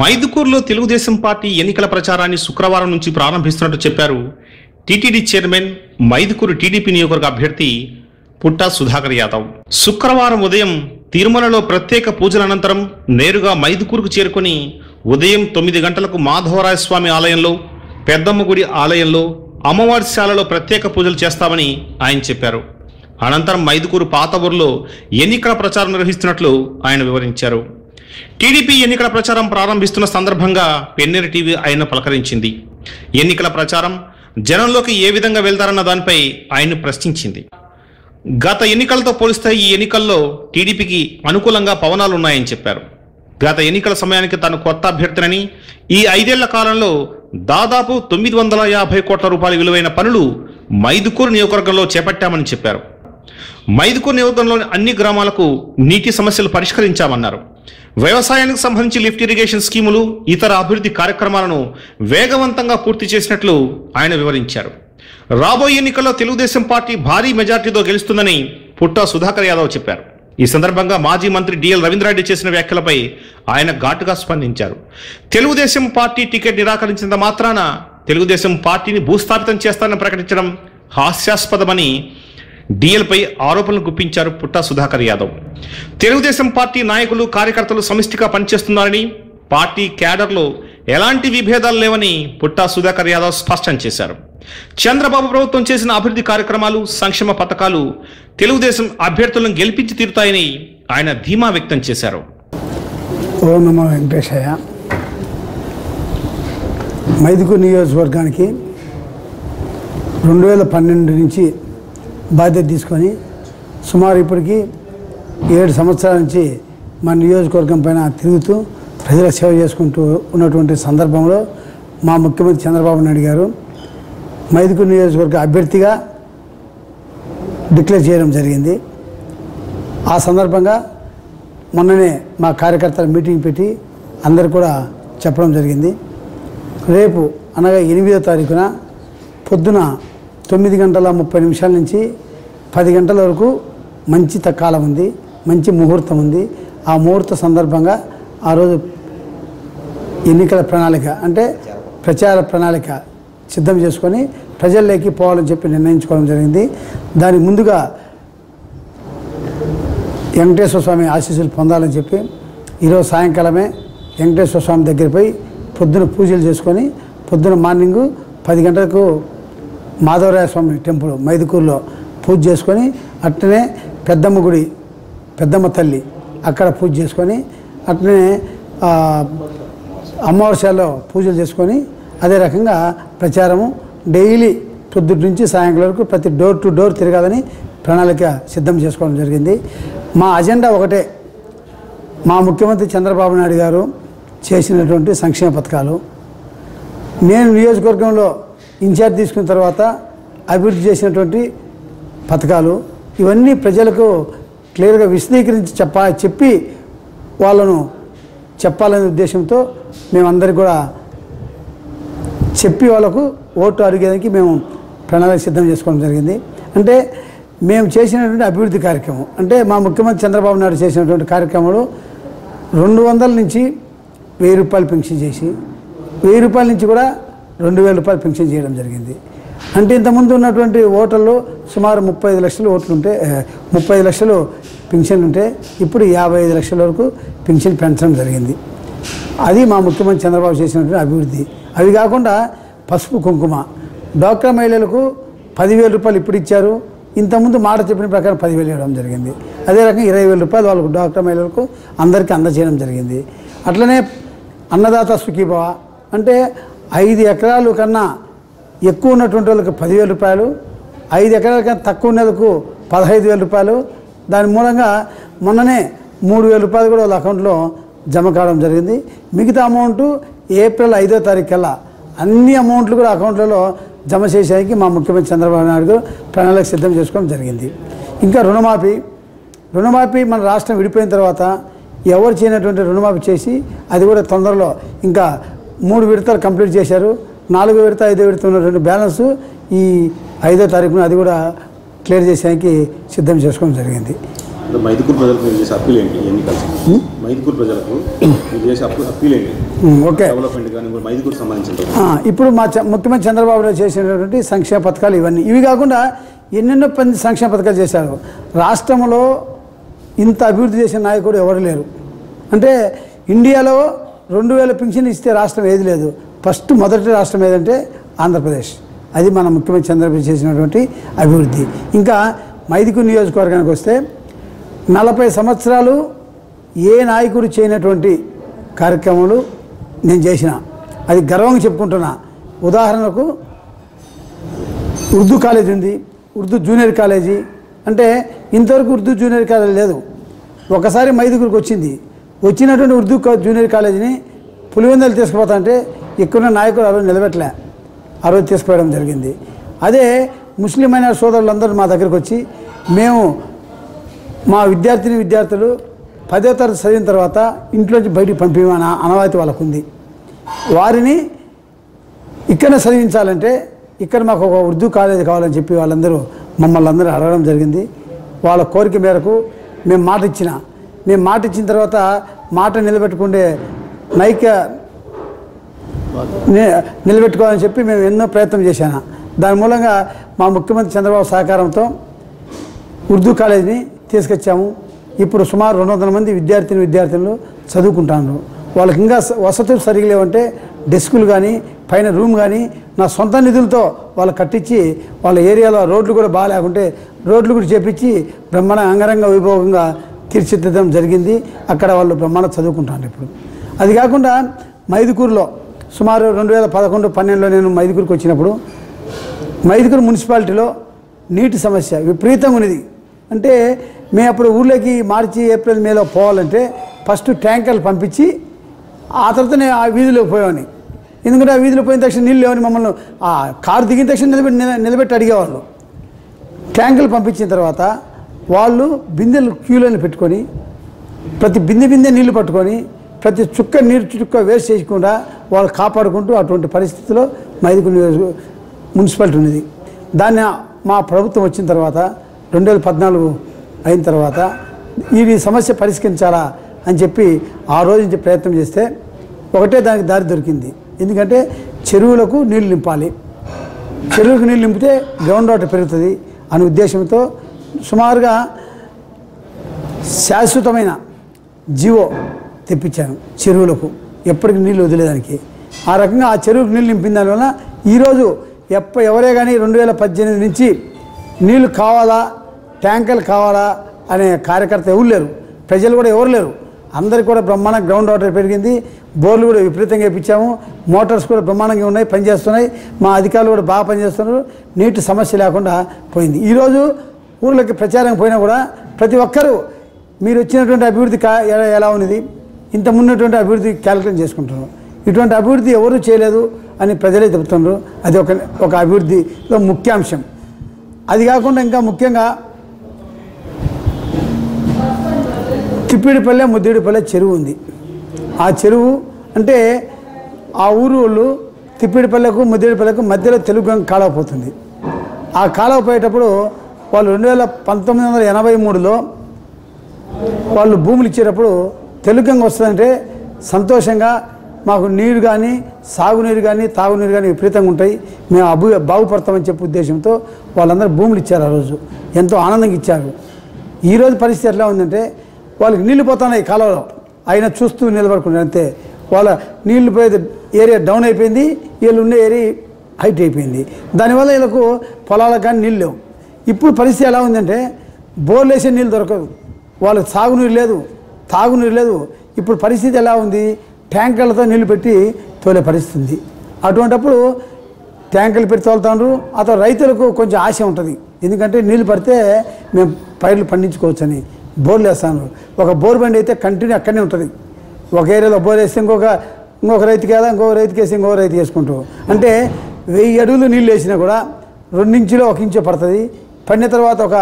మైదుకూరులో Telugu Desam party ఎన్నికల ప్రచారాన్ని శుక్రవారం నుంచి ప్రారంభిస్తున్నట్టు చెప్పారు టీటీడీ చైర్మన్ మైదుకూరు టీడీపీ నియోజకవర్గ అభ్యర్థి పుట్టా సుధాకర్ యాదవ్. శుక్రవారం ఉదయం తిరుమలలో ప్రత్యేక పూజల అనంతరం నేరుగా మైదుకూరుకు చేరుకుని ఉదయం తొమ్మిది గంటలకు మాధవరాయ స్వామి ఆలయంలో పెద్దమ్మ గుడి ఆలయంలో అమ్మవారి శాలలో ప్రత్యేక పూజలు చేస్తామని ఆయన చెప్పారు. అనంతరం మైదుకూరు పాత ఊర్లో ఎన్నికల ప్రచారం నిర్వహిస్తున్నట్లు ఆయన వివరించారు. టీడీపీ ఎన్నికల ప్రచారం ప్రారంభిస్తున్న సందర్భంగా పెన్నెర టీవీ ఆయన పలకరించింది. ఎన్నికల ప్రచారం జనంలోకి ఏ విధంగా వెళ్తారన్న దానిపై ఆయన్ను ప్రశ్నించింది. గత ఎన్నికలతో పోలిస్తే ఈ ఎన్నికల్లో టీడీపీకి అనుకూలంగా పవనాలు ఉన్నాయని చెప్పారు. గత ఎన్నికల సమయానికి తాను కొత్త అభ్యర్థినని ఈ ఐదేళ్ళ కాలంలో దాదాపు తొమ్మిది వందల యాభై కోట్ల రూపాయల విలువైన పనులు మైదుకూరు నియోజకవర్గంలో చేపట్టామని చెప్పారు. మైదుకూరు నియోజకవర్గంలోని అన్ని గ్రామాలకు నీటి సమస్యలు పరిష్కరించామన్నారు. వ్యవసాయానికి సంబంధించి లిఫ్ట్ ఇరిగేషన్ స్కీములు ఇతర అభివృద్ధి కార్యక్రమాలను వేగవంతంగా పూర్తి చేసినట్లు ఆయన వివరించారు. రాబోయే ఎన్నికల్లో తెలుగుదేశం పార్టీ భారీ మెజార్టీతో గెలుస్తుందని పుట్టా సుధాకర్ యాదవ్ చెప్పారు. ఈ సందర్భంగా మాజీ మంత్రి డిఎల్ రవీంద్రారెడ్డి చేసిన వ్యాఖ్యలపై ఆయన ఘాటుగా స్పందించారు. తెలుగుదేశం పార్టీ టికెట్ నిరాకరించినంత మాత్రాన తెలుగుదేశం పార్టీని భూస్థాపితం చేస్తానని ప్రకటించడం హాస్యాస్పదమని డిఎల్పై ఆరోపణలు గుప్పించారు పుట్టా సుధాకర్ యాదవ్. తెలుగుదేశం పార్టీ నాయకులు కార్యకర్తలు సమిష్టిగా పనిచేస్తున్నారని పార్టీ క్యాడర్లో ఎలాంటి విభేదాలు లేవని పుట్టా సుధాకర్ యాదవ్ స్పష్టం చేశారు. చంద్రబాబు ప్రభుత్వం చేసిన అభివృద్ధి కార్యక్రమాలు సంక్షేమ పథకాలు తెలుగుదేశం అభ్యర్థులను గెలిపించి తీరుతాయని ఆయన ధీమా వ్యక్తం చేశారు. ఓం వెంకటేశయ్య మైదుకూరు నియోజకవర్గానికి రెండు వేల పన్నెండు నుంచి బాధ్యత తీసుకొని సుమారు ఇప్పటికి ఏడు సంవత్సరాల నుంచి మా నియోజకవర్గం పైన తిరుగుతూ ప్రజల సేవ చేసుకుంటూ ఉన్నటువంటి సందర్భంలో మా ముఖ్యమంత్రి చంద్రబాబు నాయుడు గారు మైదుకూరు నియోజకవర్గ అభ్యర్థిగా డిక్లేర్ చేయడం జరిగింది. ఆ సందర్భంగా మొన్ననే మా కార్యకర్తల మీటింగ్ పెట్టి అందరు కూడా చెప్పడం జరిగింది. రేపు అనగా ఎనిమిదో తారీఖున పొద్దున తొమ్మిది గంటల ముప్పై నిమిషాల నుంచి పది గంటల వరకు మంచి త- కాలం ఉంది మంచి ముహూర్తం ఉంది. ఆ ముహూర్త సందర్భంగా ఆ రోజు ఎన్నికల ప్రణాళిక అంటే ప్రచార ప్రణాళిక సిద్ధం చేసుకొని ప్రజల్లోకి పోవాలని చెప్పి నిర్ణయించుకోవడం జరిగింది. దాని ముందుగా వెంకటేశ్వర స్వామి ఆశీస్సులు పొందాలని చెప్పి ఈరోజు సాయంకాలమే వెంకటేశ్వర స్వామి దగ్గర పోయి పొద్దున పూజలు చేసుకొని పొద్దున మార్నింగ్ పది గంటలకు మాధవరాయ స్వామి టెంపుల్ మైదుకూరులో పూజ చేసుకొని అట్లనే పెద్దమ్మ గుడి పెద్దమ్మ తల్లి అక్కడ పూజ చేసుకొని అట్లనే ఆ, అమావాస్యలో పూజలు చేసుకొని అదే రకంగా ప్రచారము డైలీ పొద్దుటి నుంచి సాయంకాలం వరకు ప్రతి డోర్ టు డోర్ తిరగాలని ప్రణాళిక సిద్ధం చేసుకోవడం జరిగింది. మా అజెండా ఒకటే. మా ముఖ్యమంత్రి చంద్రబాబు నాయుడు గారు చేసినటువంటి సంక్షేమ పథకాలు. నేను నియోజకవర్గంలో ఇన్ఛార్జ్ తీసుకున్న తర్వాత అభివృద్ధి చేసినటువంటి పథకాలు. ఇవన్నీ ప్రజలకు క్లియర్గా విశదీకరించి చెప్ప చెప్పి వాళ్ళను చెప్పాలనే ఉద్దేశంతో మేమందరికీ కూడా చెప్పి వాళ్ళకు ఓటు అడిగేదానికి మేము ప్రణాళిక సిద్ధం చేసుకోవడం జరిగింది. అంటే మేము చేసినటువంటి అభివృద్ధి కార్యక్రమం అంటే మా ముఖ్యమంత్రి చంద్రబాబు నాయుడు చేసినటువంటి కార్యక్రమాలు రెండు వందల నుంచి వెయ్యి రూపాయలు పెన్షన్ చేసి వెయ్యి రూపాయల నుంచి కూడా రెండు వేల రూపాయలు పెన్షన్ చేయడం జరిగింది. అంటే ఇంతకుముందు ఉన్నటువంటి ఓటర్లు సుమారు ముప్పై ఐదు లక్షలు ఓట్లు ఉంటే ముప్పై ఐదు లక్షలు పెన్షన్ ఉంటే ఇప్పుడు యాభై ఐదు లక్షల వరకు పెన్షన్ పెంచడం జరిగింది. అది మా ముఖ్యమంత్రి చంద్రబాబు చేసినటువంటి అభివృద్ధి. అవి కాకుండా పసుపు కుంకుమ. డాక్రా మహిళలకు పదివేల రూపాయలు ఇప్పుడు ఇచ్చారు. ఇంతకుముందు మాట చెప్పిన ప్రకారం పదివేలు ఇవ్వడం జరిగింది. అదే రకంగా ఇరవై వేల రూపాయలు వాళ్ళకు డాక్టర్ మహిళలకు అందరికీ అందజేయడం జరిగింది. అట్లనే అన్నదాత సుఖీభవ అంటే ఐదు ఎకరాలు కన్నా ఎక్కువ ఉన్నటువంటి వాళ్ళకి పదివేల రూపాయలు ఐదు ఎకరాల కన్నా తక్కువ ఉన్నందుకు పదహైదు వేల రూపాయలు. దాని మూలంగా మొన్ననే మూడు వేల రూపాయలు కూడా వాళ్ళ అకౌంట్లో జమ కావడం జరిగింది. మిగతా అమౌంట్ ఏప్రిల్ ఐదో తారీఖు కల్లా అన్ని అమౌంట్లు కూడా అకౌంట్లలో జమ చేసేదానికి మా ముఖ్యమంత్రి చంద్రబాబు నాయుడు గారు ప్రణాళిక సిద్ధం చేసుకోవడం జరిగింది. ఇంకా రుణమాఫీ రుణమాఫీ మన రాష్ట్రం విడిపోయిన తర్వాత ఎవరు చేయనటువంటి రుణమాఫీ చేసి అది కూడా తొందరలో ఇంకా మూడు విడతలు కంప్లీట్ చేశారు. నాలుగో విడత ఐదో విడత ఉన్నటువంటి బ్యాలెన్స్ ఈ ఐదో తారీఖున అది కూడా క్లియర్ చేసేదానికి సిద్ధం చేసుకోవడం జరిగింది. మైదుకూరు ప్రజలకు అప్పీల్ ఏంటి మైదుకూరు ప్రజలకు చేసే అప్పీల్ ఓకే. డెవలప్మెంట్ కానీ ఇప్పుడు మైదుకూరు సంబంధించిన ఆ, ఇప్పుడు మా ముఖ్యమంత్రి చంద్రబాబు నాయుడు చేసినటువంటి సంక్షేమ పథకాలు ఇవన్నీ. ఇవి కాకుండా ఎన్నెన్నో పని సంక్షేమ పథకాలు చేశారు. రాష్ట్రంలో ఇంత అభివృద్ధి చేసిన నాయకుడు ఎవరు లేరు. అంటే ఇండియాలో రెండు వేల పింఛన్ ఇస్తే రాష్ట్రం ఏది లేదు. ఫస్ట్ మొదటి రాష్ట్రం ఏదంటే ఆంధ్రప్రదేశ్. అది మన ముఖ్యమంత్రి చంద్రబాబు చేసినటువంటి అభివృద్ధి. ఇంకా మైదుకూరు నియోజకవర్గానికి వస్తే నలభై సంవత్సరాలు ఏ నాయకుడు చేయనటువంటి కార్యక్రమాలు నేను చేసిన. అది గర్వంగా చెప్పుకుంటున్నా. ఉదాహరణకు ఉర్దూ కాలేజ్ ఉంది. Urdu junior college. అంటే ఇంతవరకు ఉర్దూ జూనియర్ కాలేజ్ లేదు. ఒకసారి మైదుగురికి వచ్చింది. వచ్చినటువంటి ఉర్దూ జూనియర్ కాలేజీని పులివెందులు తీసుకుపోతా అంటే ఎక్కువ నాయకులు ఆ రోజు నిలబెట్టలే. ఆ రోజు తీసుకుపోవడం జరిగింది. అదే ముస్లిం అయిన సోదరులందరూ మా దగ్గరికి వచ్చి మేము మా విద్యార్థిని విద్యార్థులు పదో తరగతి చదివిన తర్వాత ఇంట్లోంచి బయటికి పంపించమని అనవాయితీ వాళ్ళకు ఉంది వారిని ఇక్కడ చదివించాలంటే ఇక్కడ మాకు ఒక ఉర్దూ కాలేజీ కావాలని చెప్పి వాళ్ళందరూ మమ్మల్ని అందరూ అడగడం జరిగింది. వాళ్ళ కోరిక మేరకు మేము మాట ఇచ్చిన. మేము మాట ఇచ్చిన తర్వాత మాట నిలబెట్టుకుండే నైక నిలబెట్టుకోవాలని చెప్పి మేము ఎన్నో ప్రయత్నం చేశాను. దాని మూలంగా మా ముఖ్యమంత్రి చంద్రబాబు సహకారంతో ఉర్దూ కాలేజీని తీసుకొచ్చాము. ఇప్పుడు సుమారు రెండు వందల మంది విద్యార్థిని విద్యార్థులు చదువుకుంటాను వాళ్ళకి ఇంకా వసతులు సరిగా లేవంటే డెస్కులు కానీ పైన రూమ్ కానీ నా సొంత నిధులతో వాళ్ళు కట్టించి వాళ్ళ ఏరియాలో రోడ్లు కూడా బాగాలేకుంటే రోడ్లు కూడా చేపించి బ్రహ్మాండ అంగరంగ వైభవంగా తీర్చిదిద్దడం జరిగింది. అక్కడ వాళ్ళు బ్రహ్మాండ చదువుకుంటాను ఇప్పుడు. అది కాకుండా మైదుకూరులో సుమారు రెండు వేల పదకొండు పన్నెండులో నేను మైదుకూరుకి వచ్చినప్పుడు మైదుకూరు మున్సిపాలిటీలో నీటి సమస్య విపరీతంగా ఉన్నది. అంటే మేము అప్పుడు ఊర్లోకి మార్చి ఏప్రిల్ మేలో పోవాలంటే ఫస్ట్ ట్యాంకర్లు పంపించి ఆ తర్వాతనే ఆ వీధిలోకి పోయేవాడిని. ఎందుకంటే ఆ వీధిలో పోయిన తక్షణ నీళ్ళు లేవని మమ్మల్ని ఆ కారు దిగిన తక్షణ నిలబెట్టి నిలబెట్టి అడిగేవాళ్ళు ట్యాంకులు పంపించిన తర్వాత వాళ్ళు బిందెలు క్యూలను పెట్టుకొని ప్రతి బిందె బిందె నీళ్ళు పట్టుకొని ప్రతి చుక్క నీరు చుక్క వేస్ట్ చేయకుండా వాళ్ళు కాపాడుకుంటూ అటువంటి పరిస్థితిలో మైదుకూరు మున్సిపాలిటీ ఉన్నది. దాన్ని మా ప్రభుత్వం వచ్చిన తర్వాత రెండు వేల పద్నాలుగు అయిన తర్వాత ఈ సమస్య పరిష్కరించాలా అని చెప్పి ఆ రోజు నుంచి ప్రయత్నం చేస్తే ఒకటే దానికి దారి దొరికింది. ఎందుకంటే చెరువులకు నీళ్ళు నింపాలి. చెరువులకు నీళ్ళు నింపితే గ్రౌండ్ వాటర్ పెరుగుతుంది అనే ఉద్దేశంతో సుమారుగా శాశ్వతమైన జీవో తెప్పించాను చెరువులకు. ఎప్పటికి నీళ్ళు వదిలేదానికి. ఆ రకంగా ఆ చెరువుకు నీళ్ళు నింపిన దానివల్ల ఈరోజు ఎప్ప ఎవరే కానీ రెండు వేల పద్దెనిమిది నుంచి నీళ్ళు కావాలా ట్యాంకర్లు కావాలా అనే కార్యకర్త ఎవరు లేరు. ప్రజలు కూడా ఎవరు లేరు. అందరికి కూడా బ్రహ్మాండ గ్రౌండ్ వాటర్ పెరిగింది. బోర్లు కూడా విపరీతంగా ఇప్పించాము. మోటార్స్ కూడా బ్రహ్మాండంగా ఉన్నాయి పనిచేస్తున్నాయి. మా అధికారులు కూడా బాగా పనిచేస్తున్నారు. నీటి సమస్య లేకుండా పోయింది. ఈరోజు ఊర్లోకి ప్రచారం పోయినా కూడా ప్రతి ఒక్కరూ మీరు వచ్చినటువంటి అభివృద్ధి కా ఎలా- ఎలా ఉన్నది? ఇంత ముందున్నటువంటి అభివృద్ధి క్యాలిక్యులేట్ చేసుకుంటున్నారు. ఇటువంటి అభివృద్ధి ఎవరు చేయలేదు అని ప్రజలే చెబుతున్నారు. అది ఒక ఒక అభివృద్ధిలో ముఖ్యాంశం. అది కాకుండా ఇంకా ముఖ్యంగా తిప్పిడిపల్లె ముద్దిడిపల్లె చెరువు ఉంది. ఆ చెరువు అంటే ఆ ఊరు వాళ్ళు తిప్పిడిపల్లెకు ముద్దిడిపల్లెకు మధ్యలో తెలుగు గంగ కాలువ పోతుంది. ఆ కాలువ పోయేటప్పుడు వాళ్ళు రెండు వేల పంతొమ్మిది వందల ఎనభై మూడులో వాళ్ళు భూములు ఇచ్చేటప్పుడు తెలుగు గంగ వస్తుందంటే సంతోషంగా మాకు నీరు కానీ సాగునీరు కానీ తాగునీరు కానీ విపరీతంగా ఉంటాయి. మేము అభి బాగుపడతామని చెప్పే ఉద్దేశంతో వాళ్ళందరూ భూములు ఇచ్చారు ఆ రోజు. ఎంతో ఆనందంగా ఇచ్చారు. ఈరోజు పరిస్థితి ఎట్లా ఉందంటే వాళ్ళకి నీళ్ళు పోతున్నాయి కాలంలో. అయినా చూస్తూ నిలబడుకున్నారు అంతే. వాళ్ళ నీళ్ళు పోయేది ఏరియా డౌన్ అయిపోయింది వీళ్ళు ఉండే ఏరియా హైట్ అయిపోయింది. దానివల్ల వీళ్ళకు పొలాలకు కానీ నీళ్ళు లేవు. ఇప్పుడు పరిస్థితి ఎలా ఉందంటే బోర్లు వేసే నీళ్ళు దొరకదు వాళ్ళకి సాగునీరు లేదు తాగునీరు లేదు. ఇప్పుడు పరిస్థితి ఎలా ఉంది? ట్యాంకర్లతో నీళ్ళు పెట్టి తోలే పరిస్థితి ఉంది. అటువంటప్పుడు ట్యాంకులు పెట్టి తోలుతాండ్రు అతను రైతులకు కొంచెం ఆశ ఉంటుంది. ఎందుకంటే నీళ్ళు పడితే మేము పైర్లు పండించుకోవచ్చని. బోర్లు వేస్తాను. ఒక బోర్ బండి అయితే కంటిన్యూ అక్కడనే ఉంటుంది. ఒక ఏరియాలో బోర్ వేస్తే ఇంకొక ఇంకొక రైతు వేదా ఇంకొక రైతు వేసి ఇంకొక రైతు వేసుకుంటూ అంటే వెయ్యి అడుగులు నీళ్ళు వేసినా కూడా రెండించులో ఒక ఇంచు పడుతుంది. పడిన తర్వాత ఒక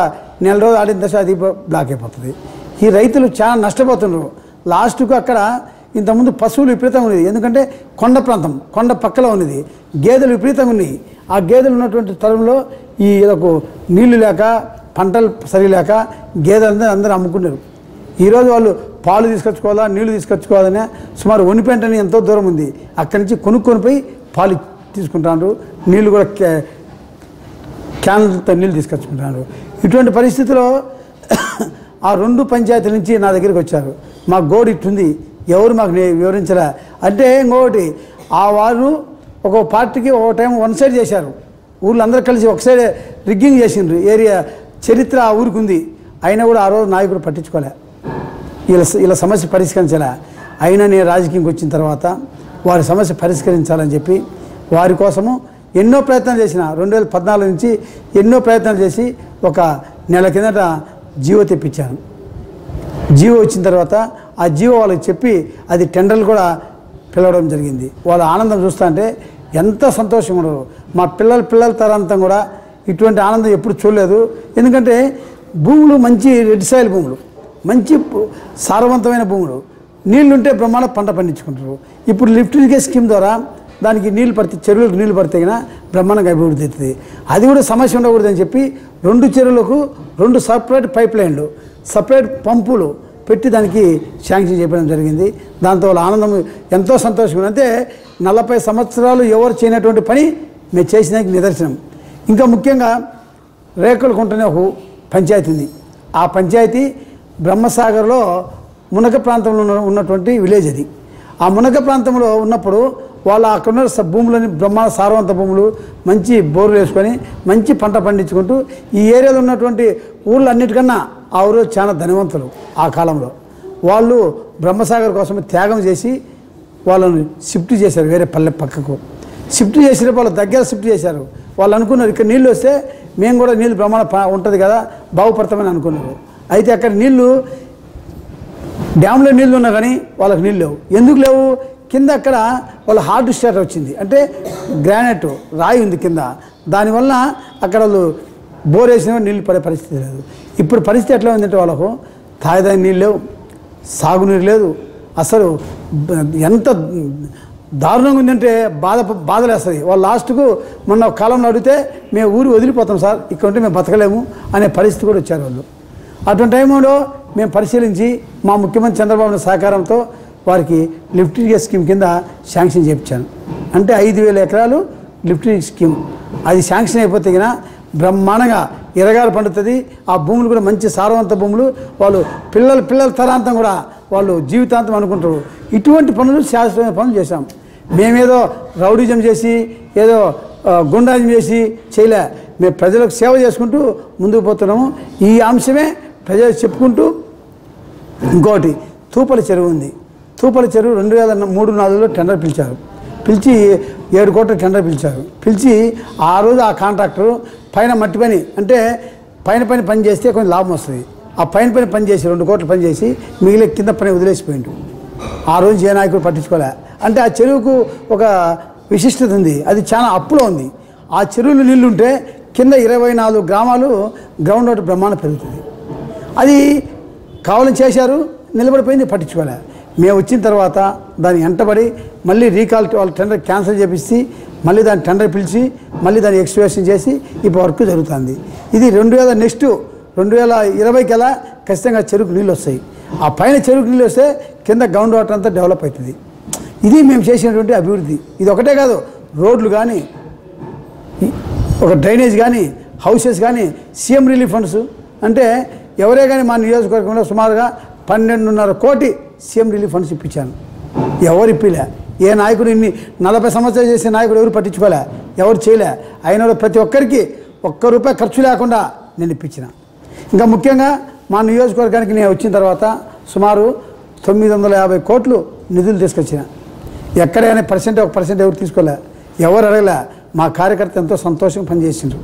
నెల రోజులు ఆడిన దశ అది బ్లాక్ అయిపోతుంది. ఈ రైతులు చాలా నష్టపోతున్నారు. లాస్ట్కు అక్కడ ఇంతకుముందు పశువులు విపరీతంగా ఉన్నది ఎందుకంటే కొండ ప్రాంతం కొండ పక్కలో ఉన్నది. గేదెలు విపరీతంగా ఉన్నాయి. ఆ గేదెలు ఉన్నటువంటి తరంలో ఈ ఒక నీళ్ళు లేక పంటలు సరిలేక గేదెలందరూ అందరూ అమ్ముకున్నారు. ఈరోజు వాళ్ళు పాలు తీసుకొచ్చుకోవాలా నీళ్ళు తీసుకొచ్చుకోవాలనే సుమారు ఒనిపెంటని ఎంతో దూరం ఉంది. అక్కడి నుంచి కొనుక్కొని పోయి పాలు తీసుకుంటారు నీళ్ళు కూడా క్యా క్యాన్లతో నీళ్ళు తీసుకొచ్చుకుంటున్నారు ఇటువంటి పరిస్థితిలో ఆ రెండు పంచాయతీల నుంచి నా దగ్గరికి వచ్చారు. మా గోడు ఇట్టుంది ఎవరు మాకు నే- వివరించరా అంటే ఇంకొకటి ఆ వారు ఒక పార్టీకి ఒక టైం వన్ సైడ్ చేశారు. ఊళ్ళో అందరూ కలిసి ఒక సైడ్ రిగ్గింగ్ చేసిండ్రు. ఏరియా చరిత్ర ఆ ఊరికి ఉంది. అయినా కూడా ఆ రోజు నాయకుడు పట్టించుకోలే. వీళ్ళ వీళ్ళ సమస్య పరిష్కరించలే. అయినా నేను రాజకీయంకి వచ్చిన తర్వాత వారి సమస్య పరిష్కరించాలని చెప్పి వారి కోసము ఎన్నో ప్రయత్నాలు చేసిన. రెండు వేల పద్నాలుగు నుంచి ఎన్నో ప్రయత్నాలు చేసి ఒక నెల కిందట జీవో తెప్పించాను జీవో వచ్చిన తర్వాత ఆ జీవో వాళ్ళకి చెప్పి అది టెండర్లు కూడా పిలవడం జరిగింది. వాళ్ళ ఆనందం చూస్తుంటే ఎంత సంతోషంగా ఉండరు మా పిల్లల పిల్లల తరంతం కూడా ఇటువంటి ఆనందం ఎప్పుడు చూడలేదు. ఎందుకంటే భూములు మంచి రెడ్ సాయిల్ భూములు మంచి సారవంతమైన భూములు. నీళ్ళుంటే బ్రహ్మాండ పంట పండించుకుంటారు. ఇప్పుడు లిఫ్ట్ ఇరిగే స్కీమ్ ద్వారా దానికి నీళ్ళు పడితే చెరువులకు నీళ్ళు పడితే బ్రహ్మాండంగా అభివృద్ధి అవుతుంది. అది కూడా సమస్య ఉండకూడదని చెప్పి రెండు చెరువులకు రెండు సపరేట్ పైప్ లైన్లు సపరేట్ పంపులు పెట్టి దానికి శాంక్షన్ చేయడం జరిగింది. దాంతో ఆనందం ఎంతో సంతోషంగా అంటే నలభై సంవత్సరాలు ఎవరు చేయనటువంటి పని మేము చేసినానికి నిదర్శనం. ఇంకా ముఖ్యంగా రేకులకుంటనే ఒక పంచాయతీ ఉంది ఆ పంచాయతీ బ్రహ్మసాగర్లో మునక ప్రాంతంలో ఉన్నటువంటి విలేజ్ అది. ఆ మునక ప్రాంతంలో ఉన్నప్పుడు వాళ్ళు అక్కడ ఉన్న భూములని బ్రహ్మాండ సారవంత భూములు మంచి బోర్లు వేసుకొని మంచి పంట పండించుకుంటూ ఈ ఏరియాలో ఉన్నటువంటి ఊళ్ళు అన్నిటికన్నా ఆ ఊరు చాలా ధనవంతులు ఆ కాలంలో. వాళ్ళు బ్రహ్మసాగర్ కోసం త్యాగం చేసి వాళ్ళని షిఫ్ట్ చేశారు వేరే పల్లె పక్కకు. షిఫ్ట్ చేసిన వాళ్ళు దగ్గర షిఫ్ట్ చేశారు. వాళ్ళు అనుకున్నారు ఇక్కడ నీళ్ళు వస్తే మేము కూడా నీళ్ళు బ్రహ్మాండ ఉంటుంది కదా బాగుపడతామని అనుకున్నారు. అయితే అక్కడ నీళ్ళు డ్యాంలో నీళ్ళు ఉన్నా కానీ వాళ్ళకి నీళ్ళు లేవు. ఎందుకు లేవు? కింద అక్కడ వాళ్ళ హార్డ్ స్టార్ వచ్చింది. అంటే గ్రానైట్ రాయి ఉంది కింద. దానివల్ల అక్కడ వాళ్ళు బోర్ వేసిన నీళ్ళు పడే పరిస్థితి లేదు. ఇప్పుడు పరిస్థితి ఎట్లా ఉందంటే వాళ్ళకు తాగడానికి నీళ్ళు లేవు సాగునీరు లేదు. అసలు ఎంత దారుణంగా ఉందంటే బాధ బాధలేస్తుంది. వాళ్ళు లాస్ట్కు మొన్న కాలంలో అడిగితే మేము ఊరు వదిలిపోతాం సార్ ఇక్కడ ఉంటే మేము బతకలేము అనే పరిస్థితి కూడా వచ్చారు వాళ్ళు. అటువంటి టైంలో మేము పరిశీలించి మా ముఖ్యమంత్రి చంద్రబాబు సహకారంతో వారికి లిఫ్ట్ ఇరిగే స్కీమ్ కింద శాంక్షన్ చేయించాను. అంటే ఐదు వేల ఎకరాలు లిఫ్ట్ ఇరిగే స్కీమ్. అది శాంక్షన్ అయిపోతే గిన బ్రహ్మాండంగా ఎరగాలు పండుతుంది. ఆ భూములు కూడా మంచి సారవంత భూములు. వాళ్ళు పిల్లల పిల్లల తరాంతం కూడా వాళ్ళు జీవితాంతం అనుకుంటారు. ఇటువంటి పనులు శాశ్వతమైన పనులు చేశాం. మేమేదో రౌడిజం చేసి ఏదో గుండాజం చేసి చేయలే. మేము ప్రజలకు సేవ చేసుకుంటూ ముందుకు పోతున్నాము. ఈ అంశమే ప్రజలు చెప్పుకుంటూ ఇంకోటి తూపల చెరువు ఉంది. తూపల చెరువు రెండు వేల మూడు నాలుగులో టెండర్ పిలిచారు. పిలిచి ఏడు కోట్ల టెండర్ పిలిచారు. పిలిచి ఆ రోజు ఆ కాంట్రాక్టర్ పైన మట్టి పని అంటే పైన పని పని చేస్తే కొంచెం లాభం వస్తుంది. ఆ పైన పని పని చేసి రెండు కోట్లు పని చేసి మిగిలిన కింద పని వదిలేసిపోయిండు. ఆ రోజు ఏ నాయకుడు పట్టించుకోలే. అంటే ఆ చెరువుకు ఒక విశిష్టత ఉంది. అది చాలా అప్పులో ఉంది. ఆ చెరువులు నీళ్ళుంటే కింద ఇరవై నాలుగు గ్రామాలు గ్రౌండ్ వాటర్ బ్రహ్మాండం పెరుగుతుంది. అది కావాలని చేశారు నిలబడిపోయింది పట్టించుకోలే. మేము వచ్చిన తర్వాత దాన్ని వెంటబడి మళ్ళీ రీకాల్ వాళ్ళ టెండర్ క్యాన్సిల్ చేపించి మళ్ళీ దాన్ని టెండర్ పిలిచి మళ్ళీ దాన్ని ఎక్స్ప్రెషన్ చేసి ఇప్పుడు వర్క్ జరుగుతుంది. ఇది రెండు వేల నెక్స్ట్ రెండు వేల ఇరవైకి ఎలా ఖచ్చితంగా చెరుకు నీళ్ళు వస్తాయి. ఆ పైన చెరుకు నీళ్ళు వస్తే కింద గ్రౌండ్ వాటర్ అంతా డెవలప్ అవుతుంది. ఇది మేము చేసినటువంటి అభివృద్ధి. ఇది ఒకటే కాదు రోడ్లు కానీ ఒక డ్రైనేజ్ కానీ హౌసెస్ కానీ సీఎం రిలీఫ్ ఫండ్స్. అంటే ఎవరే కానీ మా నియోజకవర్గంలో సుమారుగా పన్నెండున్నర కోటి సీఎం రిలీఫ్ ఫండ్స్ ఇప్పించాను ఎవరు ఇప్పిలే? ఏ నాయకుడు ఇన్ని నలభై సంవత్సరాలు చేసే నాయకుడు ఎవరు పట్టించుకోలే? ఎవరు చేయలే? అయిన వాళ్ళు ప్రతి ఒక్కరికి ఒక్క రూపాయి ఖర్చు లేకుండా నేను ఇప్పించిన. ఇంకా ముఖ్యంగా మా నియోజకవర్గానికి నేను వచ్చిన తర్వాత సుమారు తొమ్మిది వందల యాభై కోట్లు నిధులు తీసుకొచ్చిన. ఎక్కడైనా పర్సెంట్ ఒక పర్సెంట్ ఎవరు తీసుకోలే. ఎవరు అడగలే మా కార్యకర్త ఎంతో సంతోషంగా పనిచేసిండ్రు.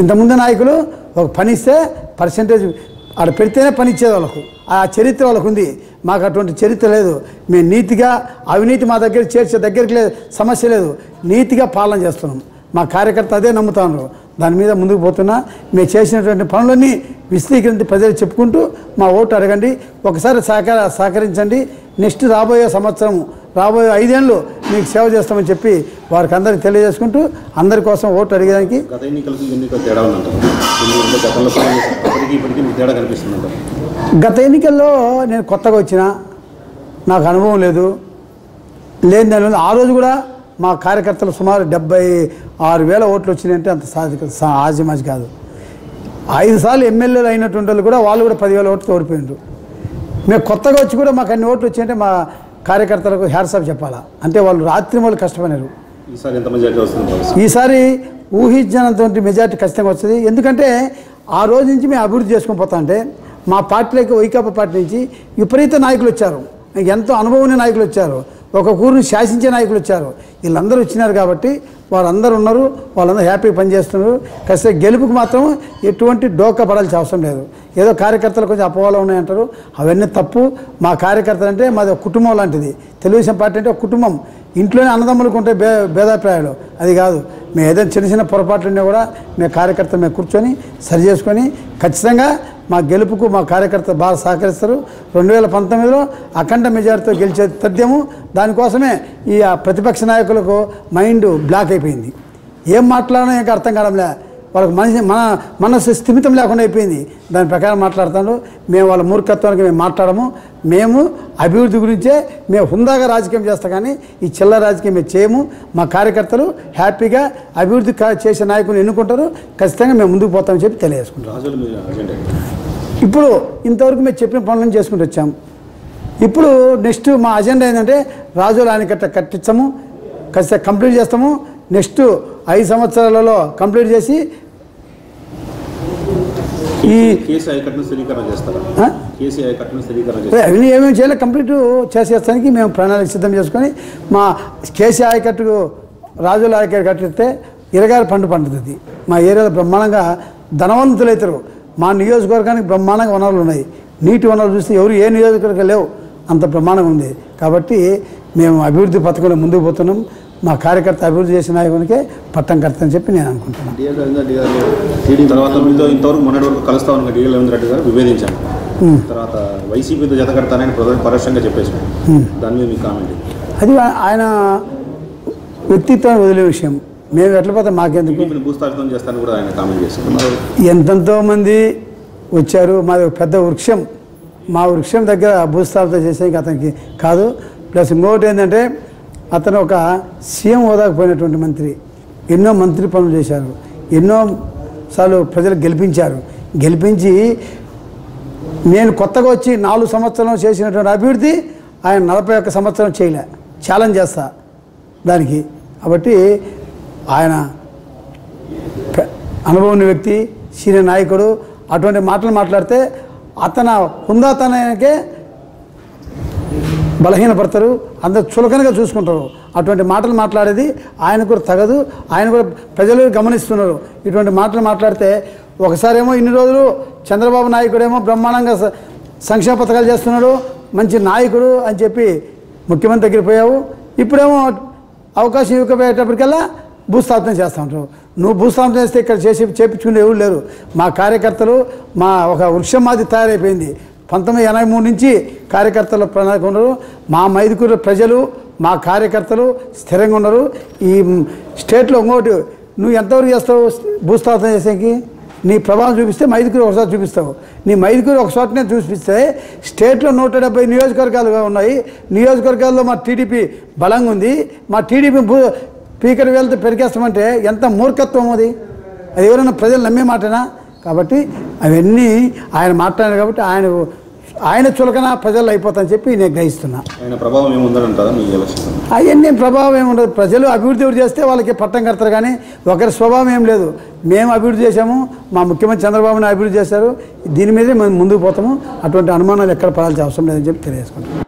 ఇంతకుముందు నాయకులు ఒక పని ఇస్తే పర్సెంటేజ్ ఆడ పెడితేనే పని ఇచ్చేది వాళ్ళకు. ఆ చరిత్ర వాళ్ళకు ఉంది. మాకు అటువంటి చరిత్ర లేదు. మేము నీతిగా అవినీతి మా దగ్గర చేర్చే దగ్గరికి లేదు సమస్య లేదు. నీతిగా పాలన చేస్తున్నాం. మా కార్యకర్త అదే నమ్ముతాను దాని మీద ముందుకు పోతున్నా. మేము చేసినటువంటి పనులన్నీ విశదీకరించి ప్రజలు చెప్పుకుంటూ మా ఓటు అడగండి. ఒకసారి సహకార సహకరించండి. నెక్స్ట్ రాబోయే సంవత్సరం రాబోయే ఐదేళ్ళు మీకు సేవ చేస్తామని చెప్పి వారికి అందరికి తెలియజేసుకుంటూ అందరి కోసం ఓటు అడిగేదానికి గత ఎన్నికలకు ఎన్నికలు తేడా ఎన్నికల్లో నేను కొత్తగా వచ్చిన నాకు అనుభవం లేదు. లేని దానివల్ల ఆ రోజు కూడా మా కార్యకర్తలు సుమారు డెబ్బై ఆరు వేల ఓట్లు వచ్చినాయంటే అంత సాధిక సా- ఆజమాజి కాదు. ఐదు సార్లు ఎమ్మెల్యేలు అయినటువంటి వాళ్ళు కూడా వాళ్ళు కూడా పదివేల ఓట్లు ఓడిపోయిండ్రు మేము కొత్తగా వచ్చి కూడా మాకు అన్ని ఓట్లు వచ్చాయంటే మా కార్యకర్తలకు హ్యాట్సాప్ చెప్పాలా? అంటే వాళ్ళు రాత్రి వాళ్ళు కష్టపడినారు. ఈసారి మెజార్టీ ఊహించినంత మెజార్టీ ఖచ్చితంగా వస్తుంది. ఎందుకంటే ఆ రోజు నుంచి మేము అభివృద్ధి చేసుకొని పోతా అంటే మా పార్టీలోకి వైకాపా పార్టీ నుంచి విపరీత నాయకులు వచ్చారు. ఎంతో అనుభవం నాయకులు వచ్చారు. ఒక ఊరిని శాసించే నాయకులు వచ్చారు. వీళ్ళందరూ వచ్చినారు కాబట్టి వారందరూ ఉన్నారు వాళ్ళందరూ హ్యాపీగా పనిచేస్తున్నారు. కాస్త గెలుపుకి మాత్రం ఎటువంటి డోకా పడాల్సిన అవసరం లేదు. ఏదో కార్యకర్తలు కొంచెం అపోహలు ఉన్నాయంటారు. అవన్నీ తప్పు. మా కార్యకర్తలు అంటే మాది ఒక కుటుంబం లాంటిది. తెలుగుదేశం పార్టీ అంటే ఒక కుటుంబం. ఇంట్లోనే అన్నదమ్ములకు ఉంటే భే భేదాభిప్రాయాలు. అది కాదు. మేము ఏదైనా చిన్న చిన్న పొరపాట్లు ఉన్నా కూడా మేము కార్యకర్తలు మేము కూర్చొని సరి చేసుకొని ఖచ్చితంగా మా గెలుపుకు మా కార్యకర్తలు బాగా సహకరిస్తారు. రెండు వేల పంతొమ్మిదిలో అఖండ మెజార్టీతో గెలిచే తథ్యము దానికోసమే ఈ ప్రతిపక్ష నాయకులకు మైండ్ బ్లాక్ అయిపోయింది. ఏం మాట్లాడడం ఇంకా అర్థం కావడంలే. వాళ్ళకి మనిషి మన మనసు స్థిమితం లేకుండా అయిపోయింది. దాని ప్రకారం మాట్లాడతాను మేము వాళ్ళ మూర్ఖత్వానికి మేము మాట్లాడము. మేము అభివృద్ధి గురించే మేము హుందాగా రాజకీయం చేస్తాం కానీ ఈ చిల్లర రాజకీయం మేము చేయము. మా కార్యకర్తలు హ్యాపీగా అభివృద్ధి చేసే నాయకులు ఎన్నుకుంటారు. ఖచ్చితంగా మేము ముందుకు పోతామని చెప్పి తెలియజేసుకుంటాం ఇప్పుడు ఇంతవరకు మేము చెప్పిన పనులను చేసుకుంటూ వచ్చాం. ఇప్పుడు నెక్స్ట్ మా అజెండా ఏంటంటే రాజుల ఆనకట్ట కట్టించము. ఖచ్చితంగా కంప్లీట్ చేస్తాము. నెక్స్ట్ ఐదు సంవత్సరాలలో కంప్లీట్ చేసి ఈ కేసీ ఆయకట్టును స్థిరీకరణ చేస్తారా ఆ? కేసీ ఆయకట్టును స్థిరీకరణ చేస్తారా? అవన్నీ ఏమేమి చేయాలి కంప్లీట్ చేసేస్తానికి మేము ప్రణాళిక సిద్ధం చేసుకొని మా కేసీ ఆయకట్టు రాజుల ఆయకట్టు కట్టిస్తే ఇరగారి పండు పండుతుంది. మా ఏరియాలో బ్రహ్మాండంగా ధనవంతులు అవుతారు. మా నియోజకవర్గానికి బ్రహ్మాండంగా వనరులు ఉన్నాయి. నీటి వనరులు చూస్తే ఎవరు ఏ నియోజకవర్గం లేవు. అంత బ్రహ్మాండంగా ఉంది. కాబట్టి మేము అభివృద్ధి పథకంలో ముందుకు పోతున్నాం. మా కార్యకర్త అభివృద్ధి చేసిన నాయకునికే పట్టం కడతాని చెప్పి నేను అనుకుంటున్నాను. తర్వాత మీతో ఇంతవరకు మొన్నటి వరకు కలుస్తా ఉన్న డిఎల్ రవీంద్ర రెడ్డి గారు విభేదించారు. తర్వాత వైసీపీతో జత కడతానని పరోక్షంగా చెప్పేసారు దాని మీద మీ కామెంట్ అది ఆయన వ్యక్తిత్వాన్ని వదిలే విషయం. మేము ఎట్లా పోతే మాకెందుకు? భూస్థాపితం చేస్తానని కూడా ఆయన కామెంట్ ఎంతెంతో మంది వచ్చారు. మాది ఒక పెద్ద వృక్షం. మా వృక్షం దగ్గర భూస్థాపితం చేసేకి అతనికి కాదు. ప్లస్ ఇంకొకటి ఏంటంటే అతను ఒక సీఎం హోదాకు పోయినటువంటి మంత్రి. ఎన్నో మంత్రి పనులు చేశారు. ఎన్నో సార్లు ప్రజలు గెలిపించారు. గెలిపించి నేను కొత్తగా వచ్చి నాలుగు సంవత్సరం చేసినటువంటి అభివృద్ధి ఆయన నలభై ఒక్క సంవత్సరం చేయలే. ఛాలెంజ్ చేస్తా దానికి. కాబట్టి ఆయన అనుభవం ఉన్న వ్యక్తి సీనియర్ నాయకుడు అటువంటి మాటలు మాట్లాడితే అతను హుందాతనానికే బలహీనపడతారు అందరు చులకనగా చూసుకుంటారు. అటువంటి మాటలు మాట్లాడేది ఆయన కూడా తగదు ఆయన కూడా ప్రజలు గమనిస్తున్నారు. ఇటువంటి మాటలు మాట్లాడితే ఒకసారేమో ఇన్ని రోజులు చంద్రబాబు నాయకుడేమో బ్రహ్మాండంగా సంక్షేమ పథకాలు చేస్తున్నాడు మంచి నాయకుడు అని చెప్పి ముఖ్యమంత్రి దగ్గరికి పోయావు. ఇప్పుడేమో అవకాశం ఇవ్వకపోయేటప్పటికల్లా భూస్థాపన చేస్తూ ఉంటారు. నువ్వు భూస్థాపన చేస్తే ఇక్కడ చేసి చేపించుకునే ఎవరు లేరు. మా కార్యకర్తలు మా ఒక వృక్షం మాది తయారైపోయింది. పంతొమ్మిది ఎనభై మూడు నుంచి కార్యకర్తల ప్రణాళిక ఉన్నారు. మా మైదుకూరు ప్రజలు మా కార్యకర్తలు స్థిరంగా ఉన్నారు. ఈ స్టేట్లో ఇంకోటి నువ్వు ఎంతవరకు చేస్తావు భూస్థాపన చేసేకి? నీ ప్రభావం చూపిస్తే మైదుకూరు ఒకసారి చూపిస్తావు. నీ మైదుకూరు ఒక చూపిస్తే స్టేట్లో నూట డెబ్బై నియోజకవర్గాలుగా ఉన్నాయి. నియోజకవర్గాల్లో మా టీడీపీ బలంగా ఉంది. మా టీడీపీ భూ స్పీకర్ వెళ్తే పెరిగేస్తామంటే ఎంత మూర్ఖత్వం అది? అది ఎవరైనా ప్రజలు నమ్మే మాటనా? కాబట్టి అవన్నీ ఆయన మాట్లాడారు కాబట్టి ఆయన ఆయన చులకన ప్రజలు అయిపోతాయని చెప్పి నేను గ్రహిస్తున్నా. అవన్నీ ప్రభావం ఏమి ఉండదు ప్రజలు అభివృద్ధి ఎవరు చేస్తే వాళ్ళకి పట్టం కడతారు కానీ ఒకరి స్వభావం ఏం లేదు. మేము అభివృద్ధి చేశాము మా ముఖ్యమంత్రి చంద్రబాబుని అభివృద్ధి చేశారు. దీని మీదే మేము ముందుకు పోతాము. అటువంటి అనుమానాలు ఎక్కడ పడాల్సిన అవసరం లేదని చెప్పి తెలియజేసుకుంటాం